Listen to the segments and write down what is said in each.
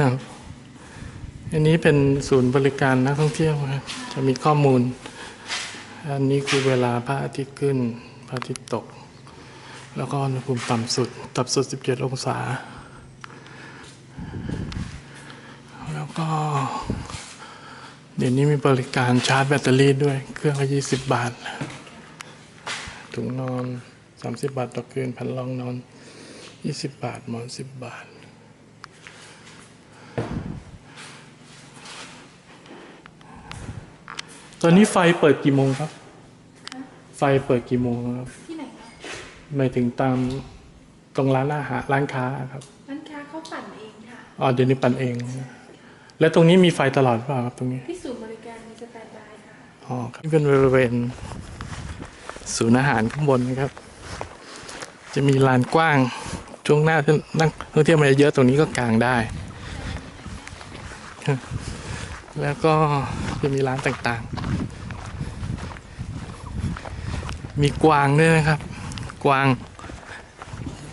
ครับ อันนี้เป็นศูนย์บริการนักท่องเที่ยวครับจะมีข้อมูล อันนี้คือเวลาพระอาทิตย์ขึ้น พระอาทิตย์ตก แล้วก็อุณหภูมิต่ำสุด ต่ำสุด 17 องศา แล้วก็ เดี๋ยวนี้มีบริการชาร์จแบตเตอรี่ด้วย เครื่องละ20 บาท ถุงนอน 30 บาทต่อคืนพันรองนอน 20 บาทหมอน 10 บาท ตอนนี้ไฟเปิดกี่โมงครับ ไฟเปิดกี่โมงครับ ที่ไหนคะหมายถึงตามตรงร้านอาหารร้านค้าครับ ร้านค้าเขาปั่นเองค่ะ อ๋อเดี๋ยวนี้ปั่นเอง แล้วตรงนี้มีไฟตลอดหรือเปล่าครับตรงนี้ ที่ศูนย์บริการมีสแตนด์บายค่ะ อ๋อครับนี่เป็นบริเวณศูนย์อาหารข้างบนนะครับ จะมีลานกว้าง ช่วงหน้าที่นักท่องเที่ยวมาเยอะๆตรงนี้ก็กางได้ แล้วก็จะมีร้านต่างๆ มีกวางด้วยนะครับ กวาง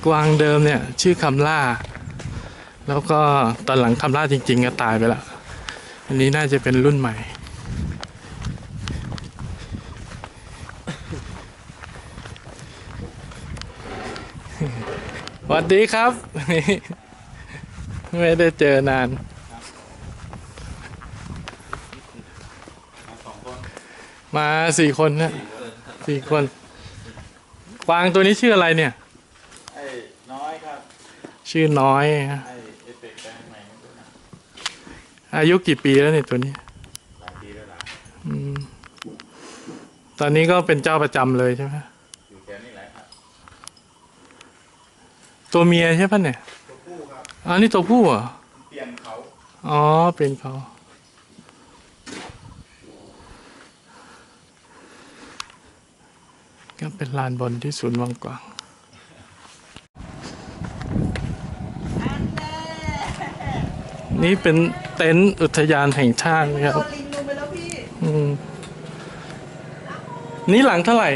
กวางเดิมเนี่ยชื่อคำล่า แล้วก็ตอนหลังคำล่าจริง ๆ ก็ตายไปแล้วอันนี้น่าจะเป็นรุ่นใหม่ สวัสดีครับ ไม่ได้เจอนาน มาสี่คนนะสี่คนกวางตัวนี้ชื่ออะไรเนี่ยไอ้น้อยครับ ชื่อน้อยนะไอ้เอฟเฟกต์แปลงใหม่ไม่รู้นะอายุกี่ปีแล้วเนี่ยตัวนี้หลายปีแล้วล่ะอืมตอนนี้ก็เป็นเจ้าประจำเลยใช่ไหมอยู่แถวนี้แหละครับตัวเมียใช่ปะเนี่ยตัวผู้ครับอ๋อนี่ตัวผู้เหรอเปลี่ยนเขา อ๋อเป็นเขา ก็เป็นลานบอลที่ศูนย์วังกวางนี่เป็นเต็นท์อุทยานแห่งชาตินะครับโดนลิงลงไปแล้วพี่อืมนี่หลังเท่าไหร่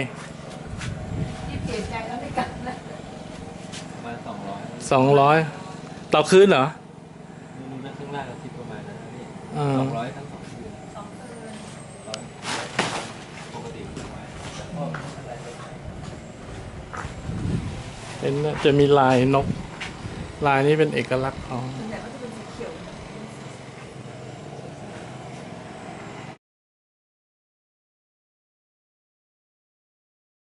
พี่เปลี่ยนใจแล้วไม่กลับนะประมาณสองร้อยสองร้อยต่อคืนเหรอนู่นนั่นข้างล่างก็คิดประมาณนั้นนะพี่อ่าสองร้อยทั้งสองคืนสองคืนร้อยปกติไม่ไหวแต่ก็อะไรไม่ไหว เห็นจะมีลายนก ลายนี้เป็นเอกลักษณ์ของ